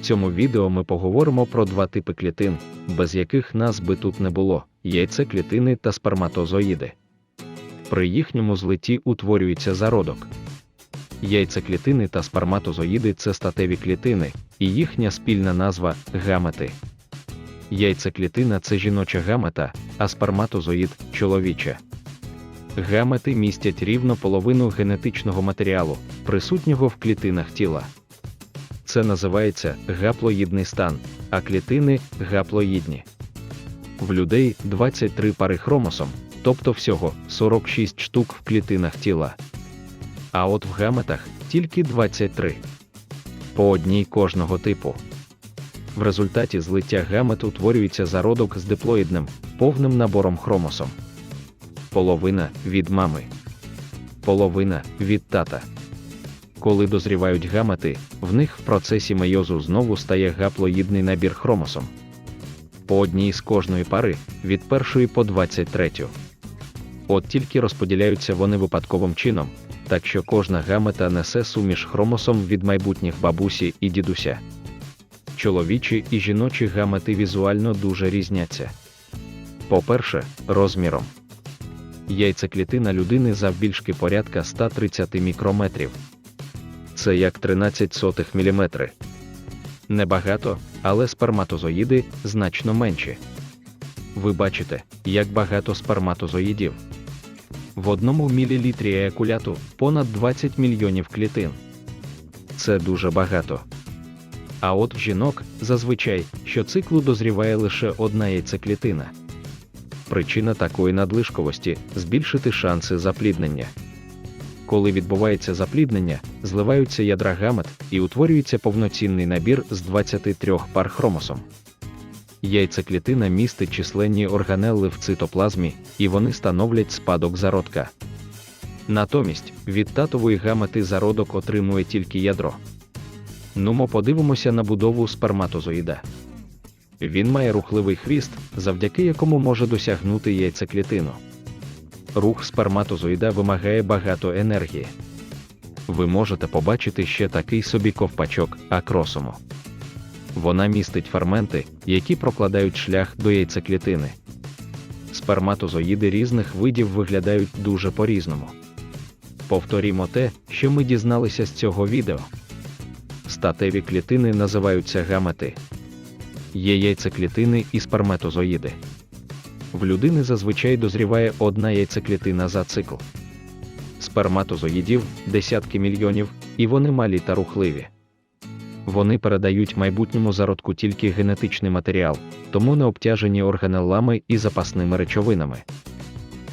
В цьому відео ми поговоримо про два типи клітин, без яких нас би тут не було: яйцеклітини та сперматозоїди. При їхньому злитті утворюється зародок. Яйцеклітини та сперматозоїди це статеві клітини, і їхня спільна назва гамети. Яйцеклітина це жіноча гамета, а сперматозоїд чоловіча. Гамети містять рівно половину генетичного матеріалу, присутнього в клітинах тіла. Це називається гаплоїдний стан, а клітини гаплоїдні. В людей 23 пари хромосом, тобто всього 46 штук в клітинах тіла. А от в гаметах тільки 23. По одній кожного типу. В результаті злиття гамет утворюється зародок з диплоїдним, повним набором хромосом. Половина від мами. Половина від тата. Коли дозрівають гамети, в них в процесі мейозу знову стає гаплоїдний набір хромосом. По одній з кожної пари від першої по 23. От тільки розподіляються вони випадковим чином, так що кожна гамета несе суміш хромосом від майбутніх бабусі і дідуся. Чоловічі і жіночі гамети візуально дуже різняться. По-перше, розміром. Яйцеклітина людини завбільшки порядка 130 мікрометрів. Це як 13 сотих міліметри. Небагато, але сперматозоїди значно менші. Ви бачите, як багато сперматозоїдів. В одному мілілітрі еякуляту понад 20 мільйонів клітин. Це дуже багато. А от жінок зазвичай щоциклу дозріває лише одна яйцеклітина. Причина такої надлишковості збільшити шанси запліднення. Коли відбувається запліднення, зливаються ядра гамет і утворюється повноцінний набір з 23 пар хромосом. Яйцеклітина містить численні органелли в цитоплазмі, і вони становлять спадок зародка. Натомість від татової гамети зародок отримує тільки ядро. Нумо подивимося на будову сперматозоїда. Він має рухливий хвіст, завдяки якому може досягнути яйцеклітину. Рух сперматозоїда вимагає багато енергії. Ви можете побачити ще такий собі ковпачок акросому. Вона містить ферменти, які прокладають шлях до яйцеклітини. Сперматозоїди різних видів виглядають дуже по-різному. Повторімо те, що ми дізналися з цього відео. Статеві клітини називаються гамети. Є яйцеклітини і сперматозоїди. В людини зазвичай дозріває одна яйцеклітина за цикл. Сперматозоїдів десятки мільйонів, і вони малі та рухливі. Вони передають майбутньому зародку тільки генетичний матеріал, тому не обтяжені органеллами і запасними речовинами.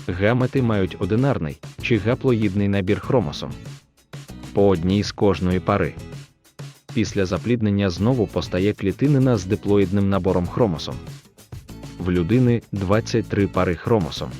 Гамети мають одинарний чи гаплоїдний набір хромосом по одній з кожної пари. Після запліднення знову постає клітинина з диплоїдним набором хромосом. В людини 23 пари хромосом.